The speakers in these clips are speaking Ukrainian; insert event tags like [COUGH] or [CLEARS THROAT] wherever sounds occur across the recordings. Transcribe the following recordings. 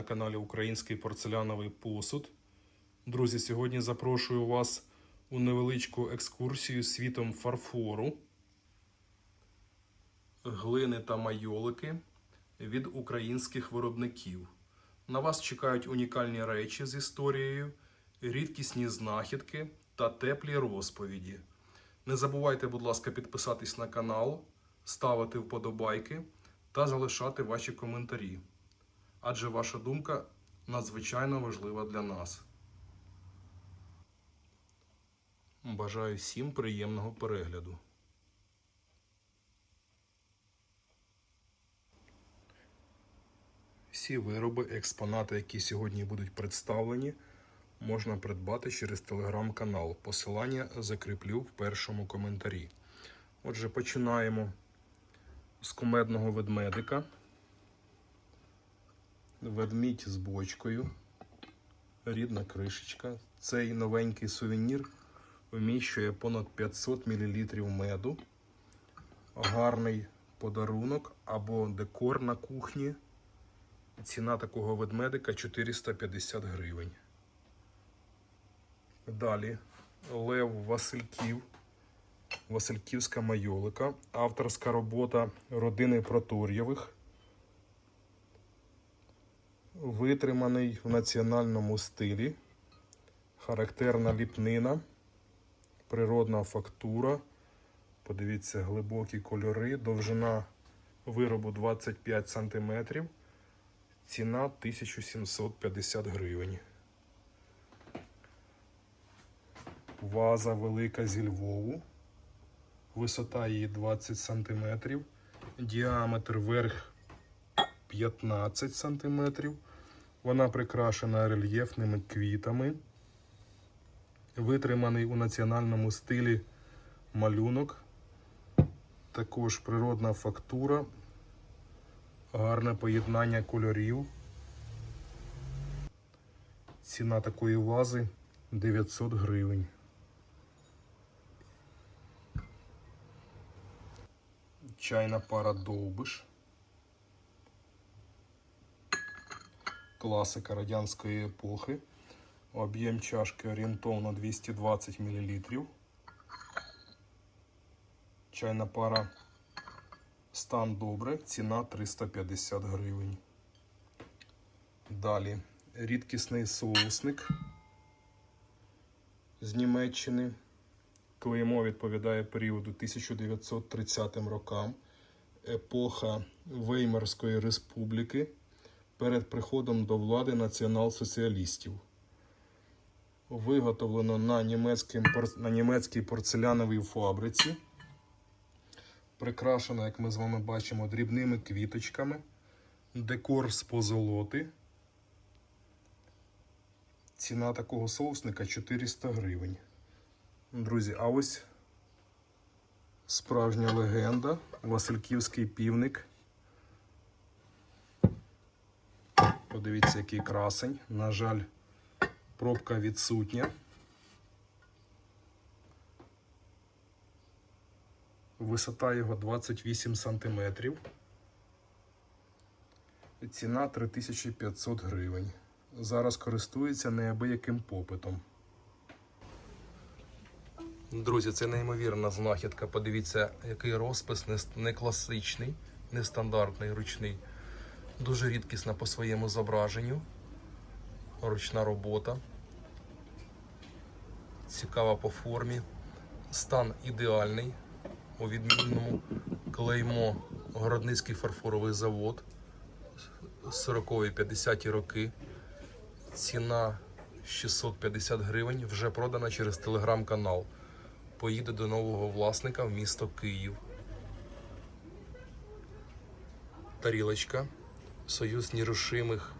на каналі Український порцеляновий посуд. Друзі, сьогодні запрошую вас у невеличку екскурсію світом фарфору, глини та майолики від українських виробників. На вас чекають унікальні речі з історією, рідкісні знахідки та теплі розповіді. Не забувайте, будь ласка, підписатись на канал, ставити вподобайки та залишати ваші коментарі. Адже ваша думка надзвичайно важлива для нас. Бажаю всім приємного перегляду. Всі вироби, експонати, які сьогодні будуть представлені, можна придбати через телеграм-канал. Посилання закріплю в першому коментарі. Отже, починаємо з кумедного ведмедика. Ведмідь з бочкою. Рідна кришечка. Цей новенький сувенір вміщує понад 500 мл меду. Гарний подарунок або декор на кухні. Ціна такого ведмедика 450 гривень. Далі Лев Васильків. Васильківська майолика. Авторська робота родини Протор'євих. Витриманий в національному стилі. Характерна ліпнина. Природна фактура. Подивіться, глибокі кольори. Довжина виробу 25 см. Ціна 1750 гривень. Ваза велика зі Львову. Висота її 20 см. Діаметр верх 15 см. Вона прикрашена рельєфними квітами. Витриманий у національному стилі малюнок. Також природна фактура. Гарне поєднання кольорів. Ціна такої вази 900 гривень. Чайна пара довбиш. Класика радянської епохи. Об'єм чашки орієнтовно 220 мл. Чайна пара стан добре, ціна 350 гривень. Далі рідкісний соусник з Німеччини. Клеймо відповідає періоду 1930 рокам, епоха Веймарської республіки перед приходом до влади націонал-соціалістів. Виготовлено на, на німецькій порцеляновій фабриці. Прикрашена, як ми з вами бачимо, дрібними квіточками. Декор з позолоти. Ціна такого соусника 400 гривень. Друзі, а ось справжня легенда. Васильківський півник. Подивіться, який красень. На жаль, пробка відсутня. Висота його 28 см. Ціна 3500 гривень. Зараз користується неабияким попитом. Друзі, це неймовірна знахідка. Подивіться, який розпис не класичний, нестандартний, ручний. Дуже рідкісна по своєму зображенню. Ручна робота. Цікава по формі. Стан ідеальний. У відмінному клеймо Городницький фарфоровий завод 40-50 роки. Ціна 650 гривень. Вже продана через телеграм-канал. Поїде до нового власника в місто Київ. Тарілочка. Союз нерушимих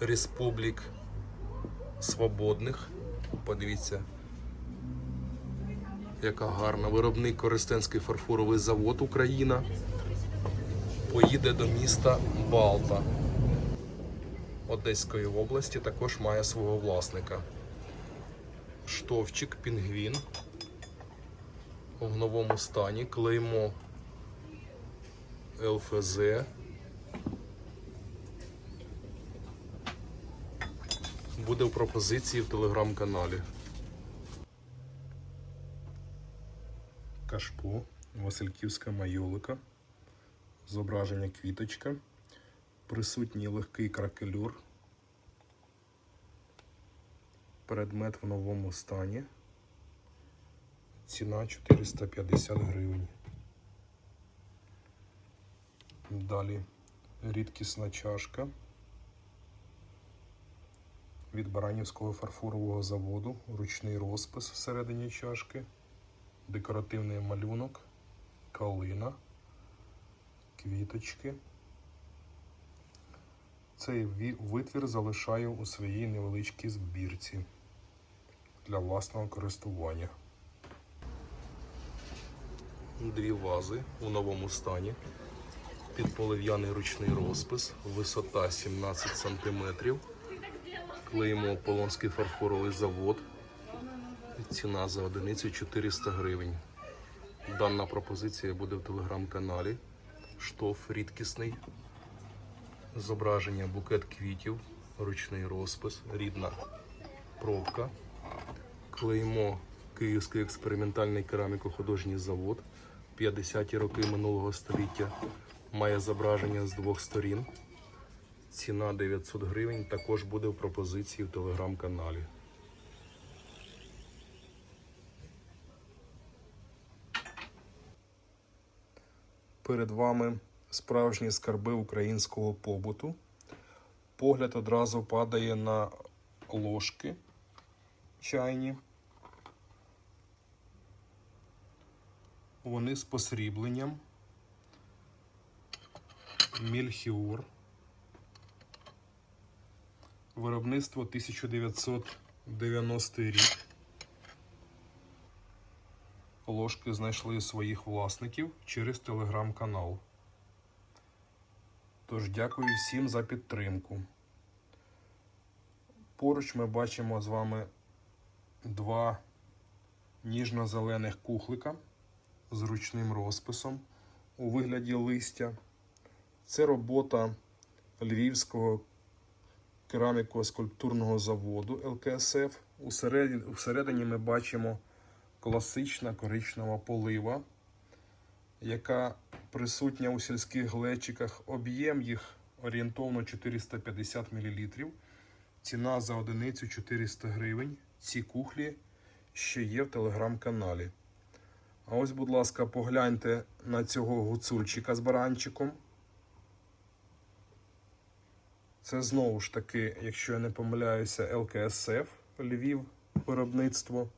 республік свободних. Подивіться, яка гарна. Виробник Коростенський фарфоровий завод Україна. Поїде до міста Балта Одеської області. Також має свого власника. Штовчик, пінгвін. В новому стані. Клеймо ЛФЗ. Буде в пропозиції в телеграм-каналі. Кашпо, Васильківська майолика, зображення квіточка, присутній легкий кракелюр, предмет в новому стані, ціна 450 гривень. Далі рідкісна чашка від Баранівського фарфорового заводу, ручний розпис всередині чашки, декоративний малюнок, калина, квіточки. Цей витвір залишаю у своїй невеличкій збірці для власного користування. Дві вази у новому стані. Під полив'яний ручний розпис, висота 17 см. Клеїмо Полонський фарфоровий завод. Ціна за одиницю 400 гривень. Дана пропозиція буде в телеграм-каналі. Штоф рідкісний. Зображення букет квітів, ручний розпис, рідна пробка. Клеймо Київський експериментальний кераміко-художній завод. 50-ті роки минулого століття. Має зображення з двох сторін. Ціна 900 гривень також буде в пропозиції в телеграм-каналі. Перед вами справжні скарби українського побуту. Погляд одразу падає на ложки чайні. Вони з посрібленням. Мільхіор. Виробництво 1990 рік. Ложки знайшли своїх власників через телеграм-канал. Тож дякую всім за підтримку. Поруч ми бачимо з вами два ніжно-зелених кухлика з ручним розписом у вигляді листя. Це робота Львівського кераміко-скульптурного заводу ЛКСФ. Усередині, ми бачимо класична коричнева полива, яка присутня у сільських глечиках. Об'єм їх орієнтовно 450 мл. Ціна за одиницю 400 гривень. Ці кухлі ще є в телеграм-каналі. А ось, будь ласка, погляньте на цього гуцульчика з баранчиком. Це знову ж таки, якщо я не помиляюся, ЛКСФ Львів виробництво.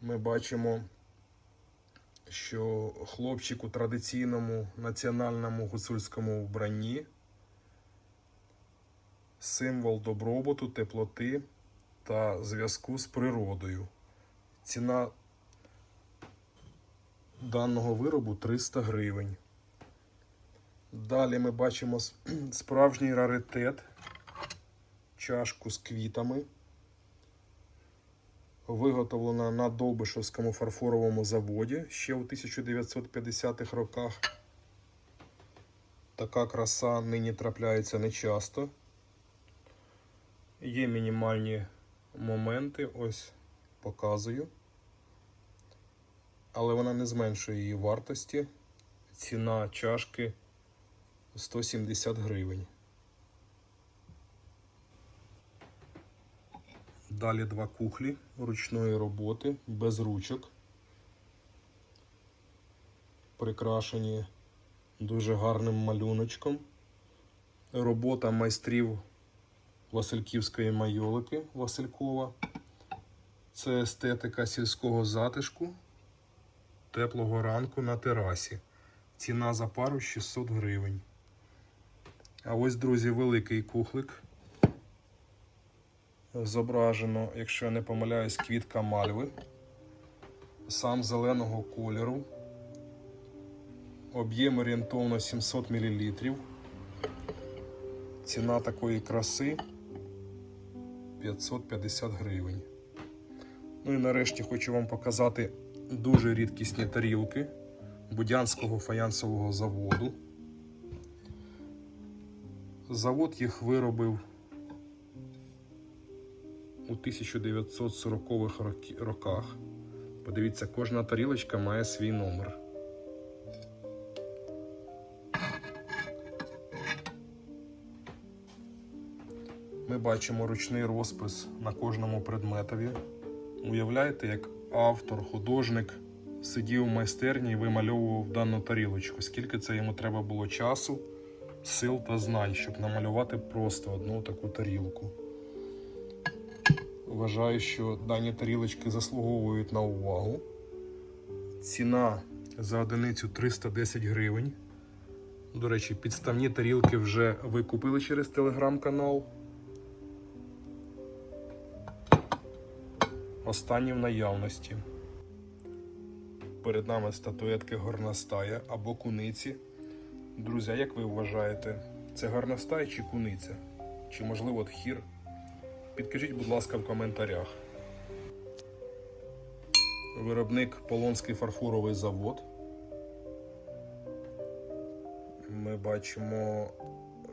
Ми бачимо, що хлопчик у традиційному національному гуцульському вбранні символ добробуту, теплоти та зв'язку з природою. Ціна даного виробу 300 гривень. Далі ми бачимо [CLEARS THROAT] справжній раритет, чашку з квітами, виготовлена на Довбишевському фарфоровому заводі ще у 1950-х роках. Така краса нині трапляється нечасто. Є мінімальні моменти, ось показую. Але вона не зменшує її вартості. Ціна чашки 170 гривень. Далі два кухлі ручної роботи без ручок. Прикрашені дуже гарним малюночком. Робота майстрів Васильківської майолики Василькова. Це естетика сільського затишку, теплого ранку на терасі. Ціна за пару 600 гривень. А ось, друзі, великий кухлик. Зображено, якщо я не помиляюсь, квітка мальви. Сам зеленого кольору. Об'єм орієнтовно 700 мл. Ціна такої краси 550 гривень. Ну і нарешті хочу вам показати дуже рідкісні тарілки Будянського фаянсового заводу. Завод їх виробив у 1940-х роках. Подивіться, кожна тарілочка має свій номер. Ми бачимо ручний розпис на кожному предметові. Уявляєте, як автор, художник сидів у майстерні і вимальовував дану тарілочку. Скільки це йому треба було часу, сил та знань, щоб намалювати просто одну таку тарілку. Вважаю, що дані тарілочки заслуговують на увагу. Ціна за одиницю 310 гривень. До речі, підставні тарілки вже ви купили через телеграм-канал. Останні в наявності. Перед нами статуетки горностая або куниці. Друзі, як ви вважаєте, це горностай чи куниця? Чи можливо тхір? Підкажіть, будь ласка, в коментарях. Виробник Полонський фарфоровий завод. Ми бачимо,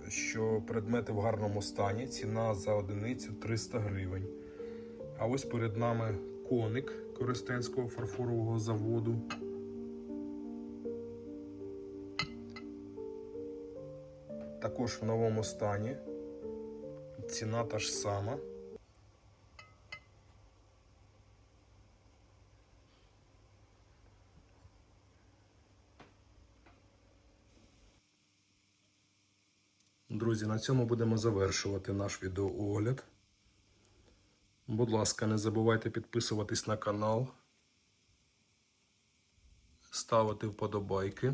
що предмети в гарному стані. Ціна за одиницю 300 гривень. А ось перед нами коник Коростенського фарфорового заводу. Також в новому стані. Ціна та ж сама. Друзі, на цьому будемо завершувати наш відеоогляд. Будь ласка, не забувайте підписуватись на канал, ставити вподобайки